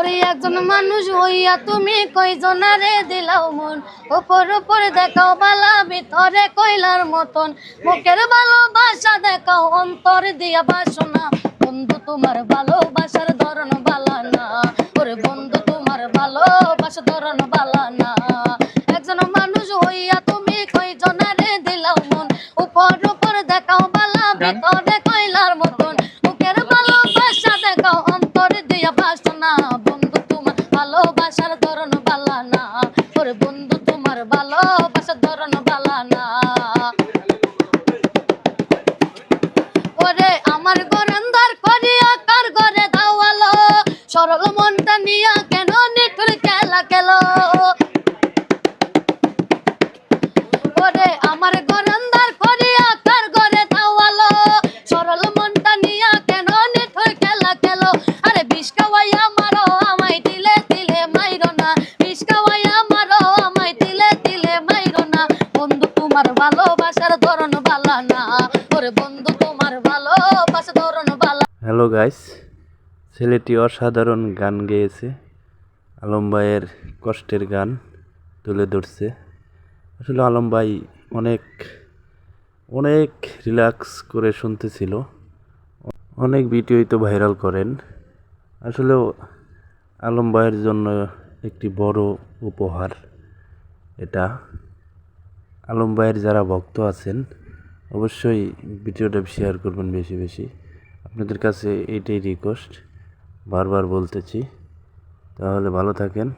ওরে একজন মানুষ হইয়া তুমি কইজনারে দিলাও মন। ওপর উপর দেখাও বালা, ভিতরে কইলার মতন। মুখের ভালোবাসা দেখাও, অন্তর দিয়া বাসনা। বন্ধু, তোমার ভালোবাসার ধরন বালা না। ওরে বন্ধু, তোমার ভালোবাসা ধরন বালা না। একজন মানুষ হইয়া আমার গরন্দার করিয়া কার ঘরে দাওয়ালো। সরল মনটা নিয়া কেন নিঠুর খেলা খেলো? আমার গরন্দার হ্যালো গাইস, ছেলেটি অসাধারণ গান গেয়েছে। আলম ভাইয়ের কষ্টের গান তুলে ধরছে। আসলে আলম ভাই অনেক অনেক রিল্যাক্স করে শুনতেছিল। অনেক ভিডিওই তো ভাইরাল করেন। আসলেও আলম ভাইয়ের জন্য একটি বড় উপহার এটা। আলম ভাইয়ের যারা ভক্ত আছেন, অবশ্যই ভিডিওটা শেয়ার করবেন বেশি বেশি। আপনাদের কাছে এইটাই রিকোয়েস্ট বারবার বলতেছি। তাহলে ভালো থাকেন।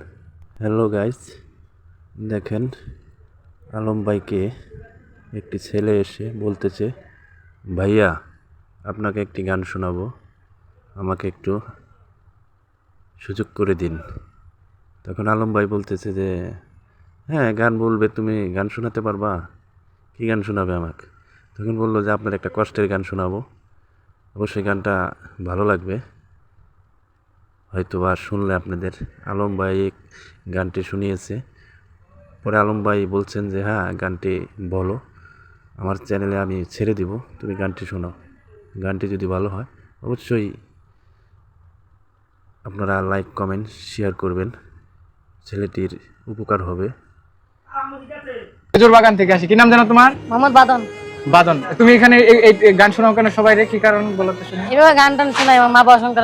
হ্যালো গাইস দেখেন আলম ভাইকে একটি ছেলে এসে বলতেছে, ভাইয়া, আপনাকে একটি গান শোনাবো। আমাকে একটু সুযোগ করে দিন। তখন আলম ভাই বলতেছে যে হ্যাঁ গান বলবে, তুমি গান শোনাতে পারবা? কী গান শোনাবে আমাকে? তখন বলল যে, আপনার একটা কষ্টের গান শোনাবো। অবশ্যই গানটা ভালো লাগবে। হয়তো বা শুনলে আপনাদের আলম ভাই গানটি শুনিয়েছে। পরে আলম ভাই বলছেন যে হ্যাঁ গানটি বলো আমার চ্যানেলে আমি ছেড়ে দিব। তুমি গানটি শোনাও। গানটি যদি ভালো হয় অবশ্যই আপনারা লাইক কমেন্ট শেয়ার করবেন। ছেলেটির উপকার হবে। খেজুর বাগান থেকে আসি। কি নাম জানো তোমার? মোহাম্মদ বাদন। বাদন, তুমি এখানে গান শোনাও কেন? সবাই রে কি কারণ বলতে শুনি। এভাবে গান টান শোনাই মা বসন্ত